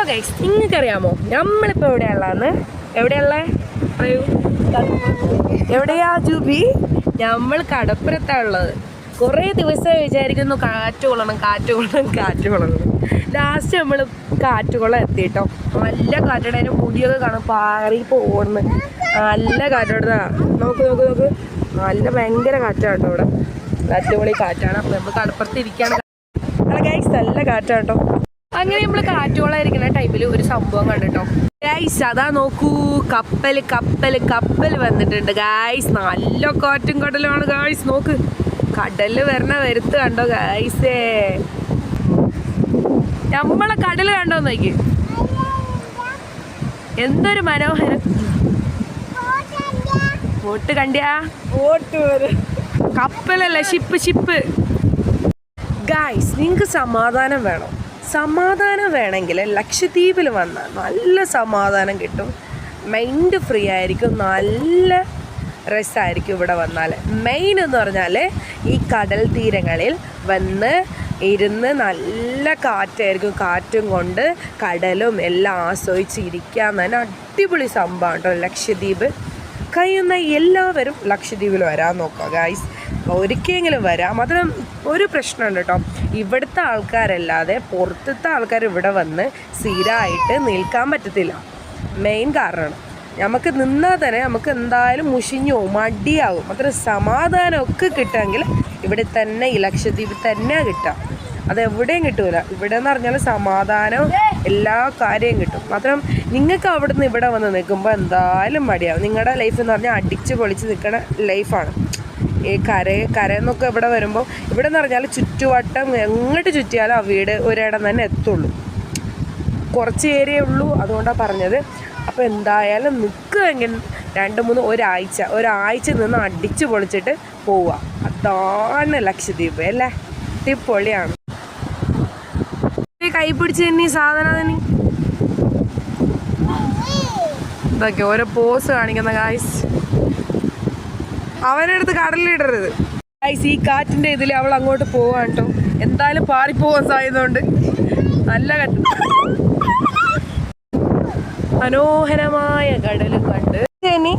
Hello guys നിങ്ങൾക്കറിയാമോ? നമ്മളിപ്പോൾ എവിടെയുള്ളതെന്ന് എവിടെയുള്ളേ പറയൂ. എവിടെയാ ജൂബി? നമ്മൾ കടപ്പുറത്താ ഉള്ളത് കുറേ ദിവസം വിചാരിക്കുന്നു കാറ്റ് കൊള്ളണം കാറ്റ് കൊള്ളണം കാറ്റ് കൊള്ളണം. ലാസ്റ്റ് നമ്മൾ കാറ്റ് കൊള്ളം എത്തിട്ടോ നല്ല അതിന്റെ മുടിയൊക്കെ കാണും പാറി പോകുന്നു നല്ല കാറ്റോടാ നോക്ക് നോക്ക് നോക്ക്. നല്ല ഭയങ്കര കാറ്റാണ് കേട്ടോ ഇവിടെ. അടിപൊളി കാറ്റാണ്. അപ്പം നമ്മൾ കടപ്പുറത്ത് ഇരിക്കുകയാണ് അല്ല ഗൈസ് നല്ല കാറ്റാട്ടോ അങ്ങനെ നമ്മൾ കാറ്റുകൊള്ളായിരിക്കുന്ന ടൈമിൽ ഒരു സംഭവം കണ്ടിട്ടോ. ഗൈസ് അതാ നോക്കൂ. കപ്പൽ കപ്പൽ കപ്പൽ വന്നിട്ടുണ്ട്. ഗൈസ് നല്ല കാറ്റും കടലുമാണ്. ഗൈസ് നോക്ക്. കടൽ വരണ വരുത്ത് കണ്ടോ ഗൈസേ നമ്മളെ കടൽ കണ്ടോ നോക്കി? എന്തൊരു മനോഹരം. ബോട്ട് കണ്ടിയാ? ബോട്ട് കപ്പലല്ല? ഷിപ്പ് ഷിപ്പ് ഗായ്സ് നിങ്ങൾക്ക് സമാധാനം വേണം. സമാധാനം വേണമെങ്കിൽ ലക്ഷദ്വീപിൽ വന്നാൽ നല്ല സമാധാനം കിട്ടും. മൈൻഡ് ഫ്രീ ആയിരിക്കും നല്ല രസമായിരിക്കും ഇവിടെ വന്നാൽ. മെയിൻ എന്ന് പറഞ്ഞാൽ ഈ കടൽ തീരങ്ങളിൽ വന്ന് ഇരുന്ന് നല്ല കാറ്റായിരിക്കും കാറ്റും കൊണ്ട് കടലും എല്ലാം ആസ്വദിച്ച് ഇരിക്കാൻ തന്നെ അടിപൊളി സംഭവം കേട്ടോ ലക്ഷദ്വീപ്. കഴിയുന്ന എല്ലാവരും ലക്ഷദ്വീപിൽ വരാൻ നോക്കുക ഗായ്സ് ഒരിക്കലെങ്കിലും വരാം. അതിന് ഒരു പ്രശ്നമുണ്ട് കേട്ടോ. ഇവിടുത്തെ ആൾക്കാരല്ലാതെ പുറത്തത്തെ ആൾക്കാർ ഇവിടെ വന്ന് സ്ഥിരമായിട്ട് നിൽക്കാൻ പറ്റത്തില്ല. മെയിൻ കാരണമാണ്. നമുക്ക് നിന്നാൽ തന്നെ നമുക്ക് എന്തായാലും മുഷിഞ്ഞോ മടിയാവും. മാത്രം സമാധാനമൊക്കെ കിട്ടുമെങ്കിൽ ഇവിടെ തന്നെ ഈ ലക്ഷദ്വീപിൽ തന്നെ കിട്ടാം അത് എവിടെയും കിട്ടൂല. ഇവിടെ എന്ന് പറഞ്ഞാൽ സമാധാനവും എല്ലാ കാര്യവും കിട്ടും. മാത്രം നിങ്ങൾക്ക് അവിടെ നിന്ന് ഇവിടെ വന്ന് നിൽക്കുമ്പോൾ എന്തായാലും മടിയാവും. നിങ്ങളുടെ ലൈഫ് എന്ന് പറഞ്ഞാൽ അടിച്ച് പൊളിച്ച് നിൽക്കുന്ന ലൈഫാണ് ഈ കര കരയെന്നൊക്കെ ഇവിടെ വരുമ്പോൾ ഇവിടെ എന്ന് പറഞ്ഞാൽ ചുറ്റുവട്ടം എങ്ങോട്ട് ചുറ്റിയാലും ആ വീട് ഒരിടം തന്നെ എത്തുള്ളൂ. കുറച്ച് ഏരിയ ഉള്ളൂ. അതുകൊണ്ടാണ് പറഞ്ഞത്. അപ്പോൾ എന്തായാലും നിൽക്കുമെങ്കിൽ രണ്ട് മൂന്ന് ഒരാഴ്ച ഒരാഴ്ച നിന്ന് അടിച്ചു പൊളിച്ചിട്ട് പോവുക. അതാണ് ലക്ഷദ്വീപ് അല്ലേ? അടിപൊളിയാണ്. കൈ പിടിച്ച് തന്നെ ഈ സാധനം തന്നെ ഇതൊക്കെ ഓരോ പോസ് കാണിക്കുന്ന ഗായ്സ് അവനടുത്ത് കടലിടരുത് ഗായ്സ് ഈ കാറ്റിന്റെ ഇതിൽ അവൾ അങ്ങോട്ട് പോവാണ് കേട്ടോ. എന്തായാലും പാറിപ്പോവാൻ സാധ്യതയുണ്ട്. നല്ല കട്ട് മനോഹരമായ കടൽ കണ്ട്. ചേനി?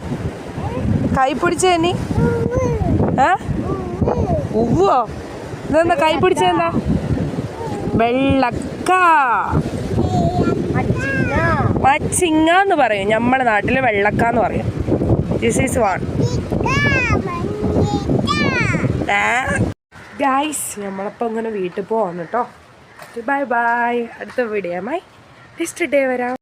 കൈ പിടിച്ച ചേനി? ഏ? ഉവ്വോ? ഇതെന്താ കൈ പിടിച്ചെന്താ വെള്ളക്ക. മച്ചിങ്ങ എന്ന് പറയും. നമ്മുടെ നാട്ടിൽ വെള്ളക്ക എന്ന് പറയും. ദിസ് ഈസ് വൺ ഗൈസ് നമ്മളപ്പോൾ ഇങ്ങനെ വീട്ടിൽ പോവാണ് കേട്ടോ ബൈ ബൈ അടുത്ത വീഡിയോ നെക്സ്റ്റ് ഡേ വരാം.